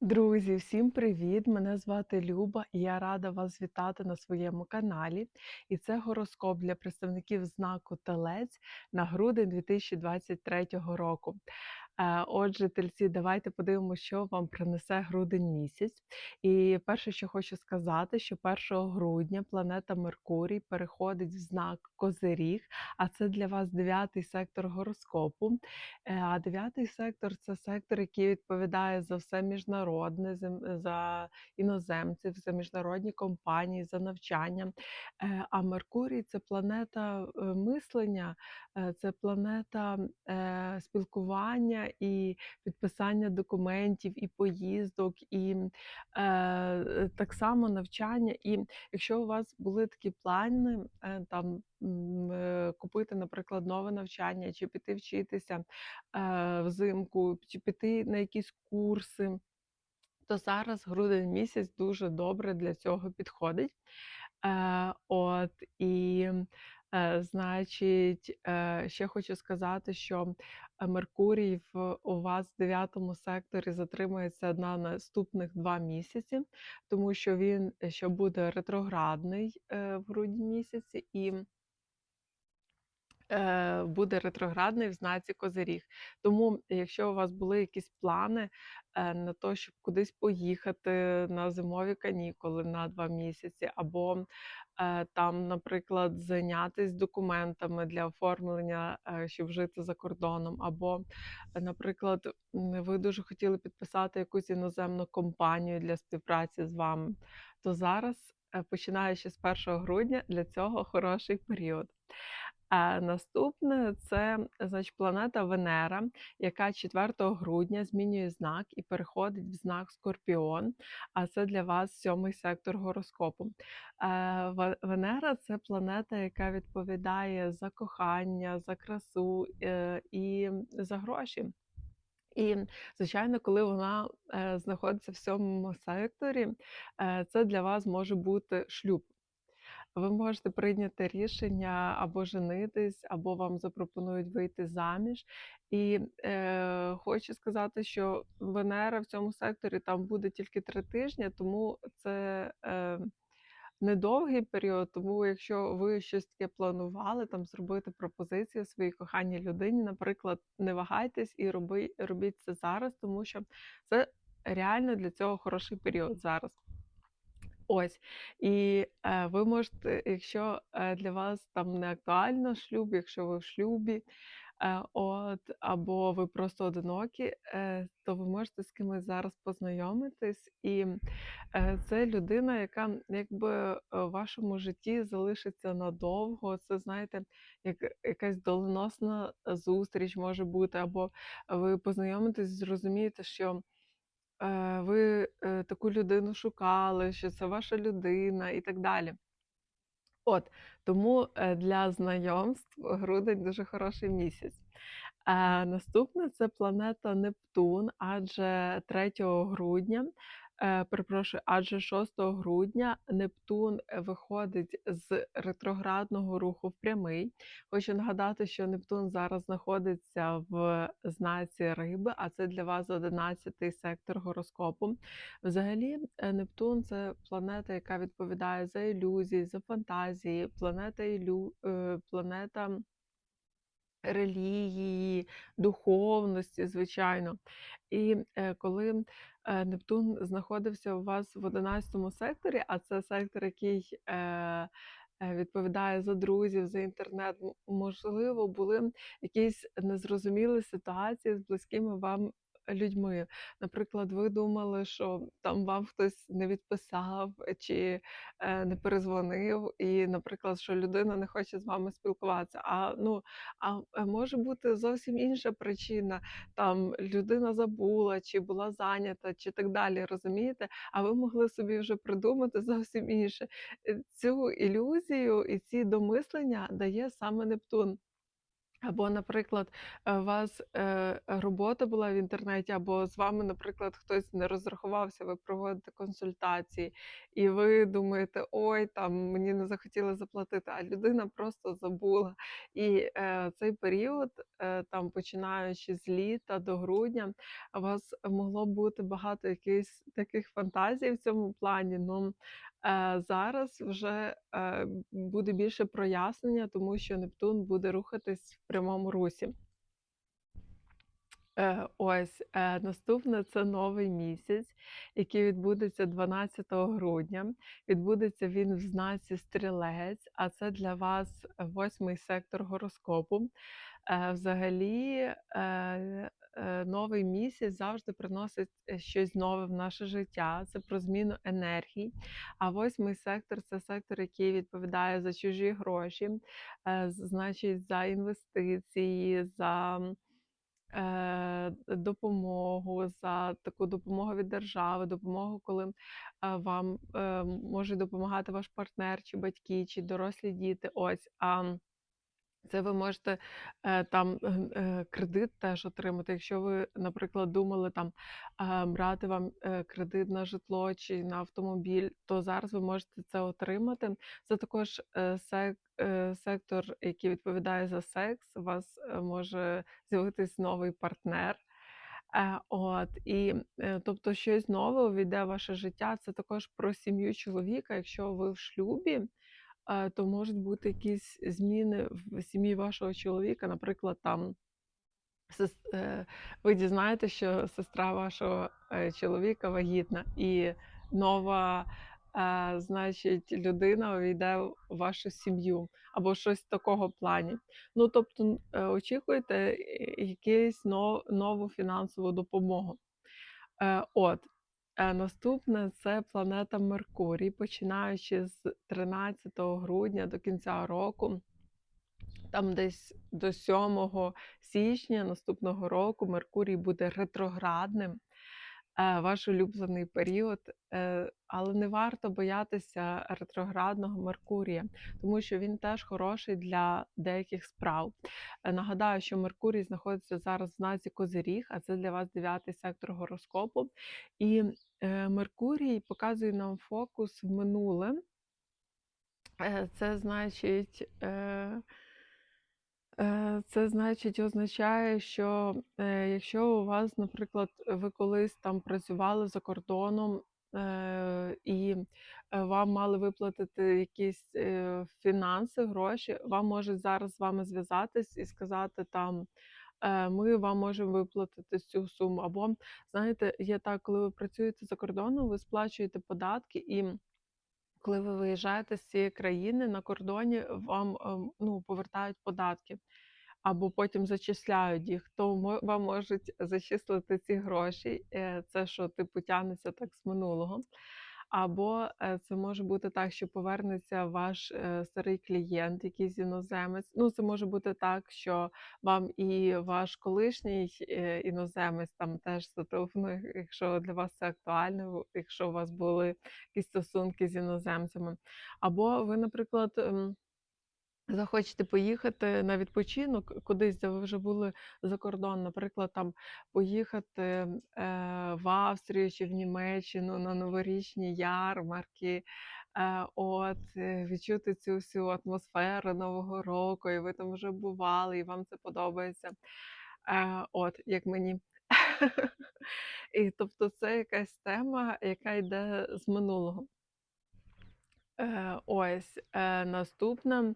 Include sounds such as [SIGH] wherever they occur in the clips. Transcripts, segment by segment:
Друзі, всім привіт! Мене звати Люба, і я рада вас вітати на своєму каналі. І це гороскоп для представників знаку Телець на грудень 2023 року. Отже, тельці, давайте подивимося, що вам принесе грудень місяць. І перше, що хочу сказати, що 1 грудня планета Меркурій переходить в знак Козиріг, а це для вас дев'ятий сектор гороскопу. Е, А дев'ятий сектор це сектор, який відповідає за все міжнародне, за іноземців, за міжнародні компанії, за навчання. Е, А Меркурій це планета е, мислення, це планета е, і підписання документів, і поїздок, і е, так само навчання. І якщо у вас були такі плани, е, там е, купити, наприклад, нове навчання, чи піти вчитися е, взимку, чи піти на якісь курси, то зараз грудень місяць дуже добре для цього підходить. Е, от і, значить, е, ще хочу сказати, що е, Меркурій в у вас в дев'ятому секторі затримається на наступних два місяці, тому що він ще буде ретроградний в грудні місяці і буде ретроградний в знаці Козиріг. Тому, якщо у вас були якісь плани е, на те, щоб кудись поїхати на зимові канікули на два місяці, або е, там, наприклад, зайнятися документами для оформлення, е, щоб жити за кордоном, або, е, наприклад, ви дуже хотіли підписати якусь іноземну компанію для співпраці з вами, то зараз, е, починаючи з 1 грудня, для цього хороший період. А наступне це, значить, планета Венера, яка 4 грудня змінює знак і переходить в знак Скорпіон. А це для вас сьомий сектор гороскопу. Е, Венера це планета, яка відповідає за кохання, за красу е, і за гроші. І, звичайно, коли вона е, знаходиться в сьомому секторі, це для вас може бути шлюб. Ви можете прийняти рішення або женитись, або вам запропонують вийти заміж. І е, хочу сказати, що Венера в цьому секторі там буде тільки три тижні, тому це е, недовгий період. Тому, якщо ви щось таке планували, там зробити пропозицію своїй коханій людині, наприклад, не вагайтесь і роби, робіть це зараз, тому що це реально для цього хороший період зараз. Ось. І, е, ви можете, якщо, е, для вас там не актуально шлюб, якщо ви в шлюбі, е, от, або ви просто одинокі, е, то ви можете з кимось зараз познайомитись. І, е, це людина, яка якби, е, в вашому житті залишиться надовго. Це, знаєте, як якась доленосна зустріч може бути, або ви познайомитесь, зрозумієте, що е, ви е, таку людину шукали, що це ваша людина і так далі. От тому е, для знайомств грудень дуже хороший місяць. Наступне це планета Нептун, адже 3 грудня, перепрошую, адже 6 грудня Нептун е, виходить з ретроградного руху в прямий. Хочу нагадати, що Нептун зараз знаходиться в знаці Риби, а це для вас 11-й сектор гороскопу. Взагалі, е, Нептун це планета, яка відповідає за ілюзії, за фантазії, планета ілю... е, планета релігії, духовності, звичайно. І е, коли е, Нептун знаходився у вас в 11 секторі, а це сектор, який е, е, відповідає за друзів, за інтернет, можливо, були якісь незрозумілі ситуації з близькими вам. Людьми, наприклад, ви думали, що там вам хтось не відписав чи е, не перезвонив, і, наприклад, що людина не хоче з вами спілкуватися. А ну а е, може бути зовсім інша причина. Там людина забула, чи була зайнята, чи так далі. Розумієте? А ви могли собі вже придумати зовсім інше. Е, Цю ілюзію і ці домислення дає саме Нептун. Або, наприклад, е, у вас, е, робота була в інтернеті, або з вами, наприклад, хтось не розрахувався, ви проводите консультації, і ви думаєте: "Ой, там мені не захотіли заплатити", а людина просто забула. І, е, цей період, там починаючи з літа до грудня, у вас могло бути багато якихось таких фантазій в цьому плані. Ну, зараз вже, е, буде більше прояснення, тому що Нептун буде рухатись в прямому русі. Е, ось, е, наступне це новий місяць, який відбудеться 12 грудня. Відбудеться він в знаці Стрілець, а це для вас восьмий сектор гороскопу. Е, взагалі, е, е, новий місяць завжди приносить е, щось нове в наше життя. Це про зміну енергій. А восьмий сектор це сектор, який відповідає за чужі гроші, е, значить, за інвестиції, за е, допомогу, за таку допомогу від держави, допомогу, коли е, вам е, може допомагати ваш партнер, чи батьки, чи дорослі діти. Ось. А це ви можете е, там е, кредит теж отримати. Якщо ви, наприклад, думали там е, брати вам кредит на житло чи на автомобіль, то зараз ви можете це отримати. Це також сек- сектор, який відповідає за секс. У вас може з'явитись новий партнер. От і тобто щось нове увійде в ваше життя. Це також про сім'ю чоловіка. Якщо ви в шлюбі, то можуть бути якісь зміни в сім'ї вашого чоловіка. Наприклад, там е, ви дізнаєтеся, що сестра вашого е, чоловіка вагітна, і нова, значить, людина увійде в вашу сім'ю або щось такого плані. Ну, тобто, е, очікуйте е, якусь нову фінансову допомогу. Е, от. Е, Наступне це планета Меркурій, починаючи з 13 грудня до кінця року. Там десь до 7 січня наступного року Меркурій буде ретроградним, е, ваш улюблений період. Але не варто боятися ретроградного Меркурія, тому що він теж хороший для деяких справ. Е, нагадаю, що Меркурій знаходиться зараз в знаці Козиріг, а це для вас дев'ятий сектор гороскопу. І е, Меркурій показує нам фокус в минуле. Е, Це значить. Це значить означає, що якщо у вас, наприклад, ви колись там працювали за кордоном, і е, вам мали виплатити якісь е, фінанси, гроші, вам можуть зараз з вами зв'язатись і сказати там. е, Ми вам можемо виплатити цю суму. Або знаєте, є так, коли ви працюєте за кордоном, ви сплачуєте податки, і коли ви виїжджаєте з цієї країни на кордоні, вам ем, ну, повертають податки або потім зачисляють їх, то вам можуть зачислити ці гроші. Е, це що, типу, тягнеться так з минулого. Або, е, це може бути так, що повернеться ваш, е, старий клієнт, якийсь іноземець. Ну, це може бути так, що вам і ваш колишній, іноземець там теж зателефонує, якщо для вас це актуально, якщо у вас були якісь стосунки з іноземцями. Або ви, наприклад, захочете поїхати на відпочинок кудись, де ви вже були за кордон, наприклад, там поїхати, е, в Австрію чи в Німеччину на новорічні ярмарки, е, от, е, відчути цю всю атмосферу Нового року, і ви там вже бували, і вам це подобається. От, як мені. [LAUGHS] І тобто це якась тема, яка йде з минулого. Ось, наступна,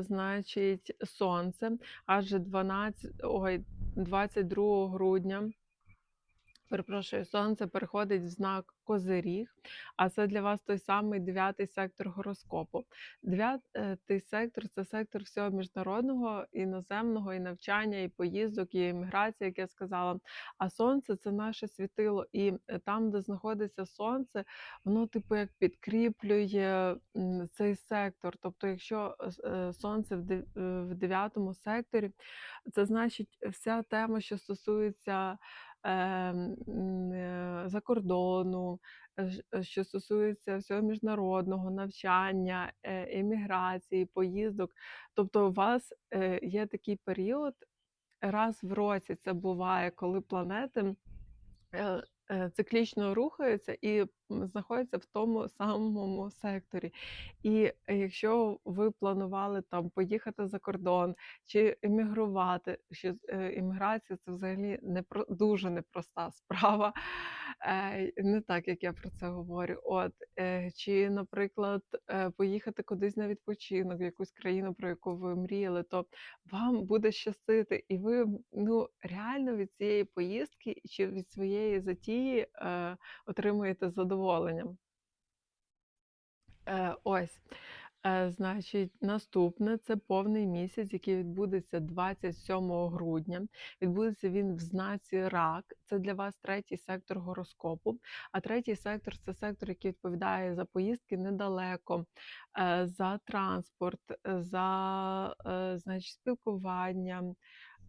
значить, сонце, адже 12, ой, 22 грудня Перепрошую, сонце переходить в знак Козиріг, а це для вас той самий дев'ятий сектор гороскопу. Дев'ятий сектор це сектор всього міжнародного, іноземного, і навчання, і поїздок, і еміграції, як я сказала. А сонце це наше світило. І е, там, де знаходиться сонце, воно, типу, як підкріплює цей сектор. Тобто, якщо е, е, сонце в дев- в дев'ятому секторі, це значить вся тема, що стосується за кордону, е, е, що стосується всього міжнародного навчання, е, еміграції, поїздок. Тобто у вас, е, є такий період, раз в році це буває, коли планети Е, е, циклічно рухаються і, знаходяться в тому самому секторі. І е, якщо ви планували там поїхати за кордон чи емігрувати, що е, імміграція це взагалі непро дуже непроста справа, е, не так, як я про це говорю. От, е, чи, наприклад, е, поїхати кудись на відпочинок в якусь країну, про яку ви мріяли, то вам буде щастити, і ви, ну, реально від цієї поїздки чи від своєї затії, е, отримуєте задоволення. Е, ось, е, значить, наступне це повний місяць, який відбудеться 27 грудня. Відбудеться він в знаці Рак. Це для вас третій сектор гороскопу. А третій сектор це сектор, який відповідає за поїздки недалеко, е, за транспорт, за, значить, спілкування.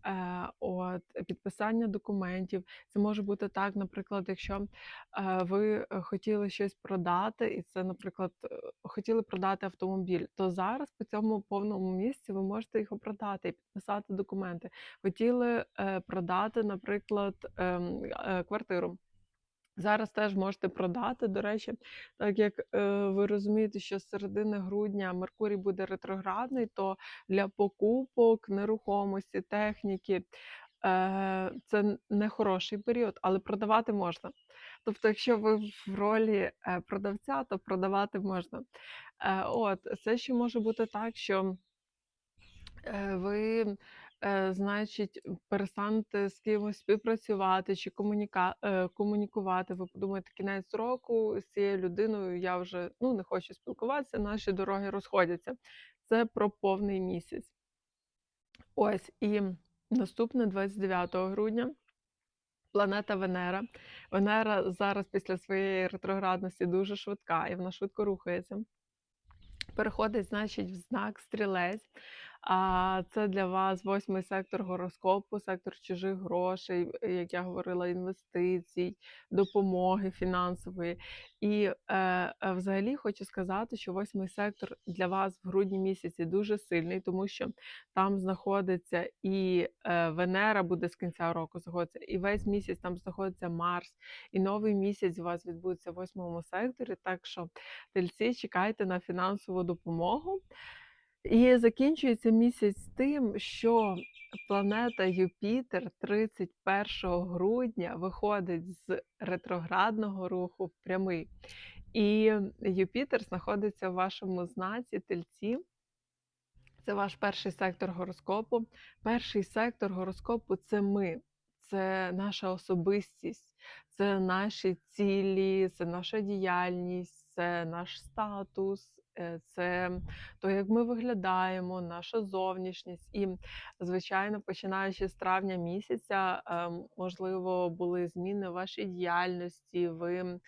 Е, от, підписання документів. Це може бути так, наприклад, якщо е, ви е, хотіли щось продати, і це, наприклад, хотіли продати автомобіль, то зараз по цьому повному місці ви можете його продати і підписати документи. Хотіли продати, наприклад, ем, квартиру. Зараз теж можете продати. До речі, так як е, ви розумієте, що з середини грудня Меркурій буде ретроградний, то для покупок нерухомості, техніки е, це не хороший період, але продавати можна. Тобто, якщо ви в ролі е, продавця, то продавати можна. Е, от, це ще може бути так, що Е, ви, е, значить, перестанете з кимось співпрацювати чи комуніка е, комунікувати. Ви подумаєте, кінець року з цією людиною я вже, ну, не хочу спілкуватися, наші дороги розходяться. Це про повний місяць. Ось, і наступне 29 грудня планета Венера. Венера зараз після своєї ретроградності дуже швидка, і вона швидко рухається. Переходить, значить, в знак стрілець. А це для вас восьмий сектор гороскопу, сектор чужих грошей, е, як я говорила, інвестицій, допомоги фінансової. І е, е, взагалі хочу сказати, що восьмий сектор для вас в грудні місяці дуже сильний, тому що там знаходиться і е, Венера буде з кінця року знаходитися, і весь місяць там знаходиться Марс, і новий місяць у вас відбудеться в восьмому секторі. Так що тельці чекайте на фінансову допомогу. І закінчується місяць тим, що планета Юпітер 31 грудня виходить з ретроградного руху в прямий. І Юпітер знаходиться в вашому знаці тельці. Це ваш перший сектор гороскопу. Перший сектор гороскопу це ми, це наша особистість, це наші цілі, це наша діяльність, це наш статус, це то, як ми виглядаємо, наша зовнішність. І, звичайно, починаючи з травня місяця, е, можливо, були зміни в вашій діяльності. ви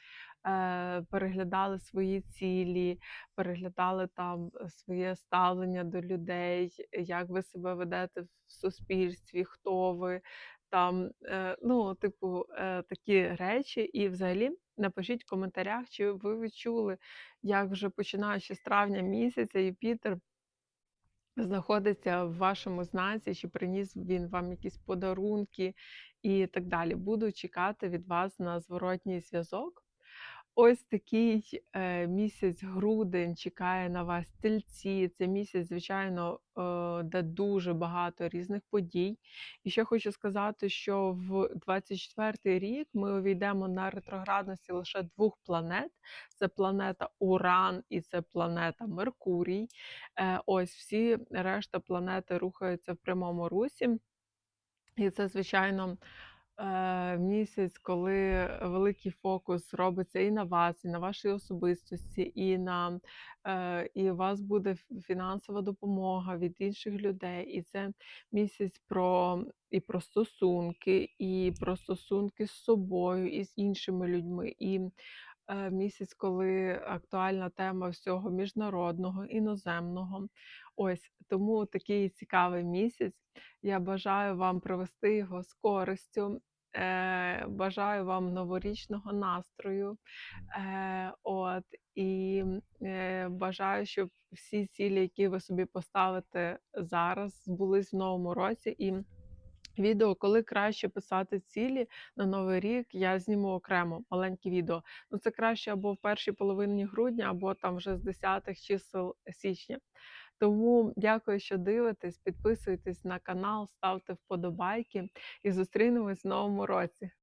е, переглядали свої цілі, переглядали там е, своє ставлення до людей, як ви себе ведете в суспільстві, хто ви там, е, ну, типу, е, такі речі. І взагалі напишіть в коментарях, чи ви відчули, як вже починаючи з травня місяця, Юпітер знаходиться в вашому знаці, чи приніс він вам якісь подарунки і так далі. Буду чекати від вас на зворотній зв'язок. Ось такий, е, місяць грудень чекає на вас тельці. Це місяць, звичайно, е, де дуже багато різних подій. І ще хочу сказати, що в 24 рік ми увійдемо на ретроградності лише двох планет: це планета Уран і це планета Меркурій. Е, ось всі решта планети рухаються в прямому русі. І це, звичайно, місяць, коли великий фокус робиться і на вас, і на вашій особистості, і на е, і у вас буде фінансова допомога від інших людей. І це місяць про і про стосунки, і про стосунки з собою, і з іншими людьми. І е, місяць, коли актуальна тема всього міжнародного, іноземного. Ось тому такий цікавий місяць. Я бажаю вам провести його з користю Е, бажаю вам новорічного настрою. Е, от, і, е, бажаю, щоб всі цілі, які ви собі поставите зараз, збулись в новому році. І відео, коли краще писати цілі на Новий рік, я зніму окремо маленьке відео. Ну, це краще або в першій половині грудня, або там вже з 10 чисел січня. Тому дякую, що дивитесь. Підписуйтесь на канал, ставте вподобайки і зустрінемось в новому році.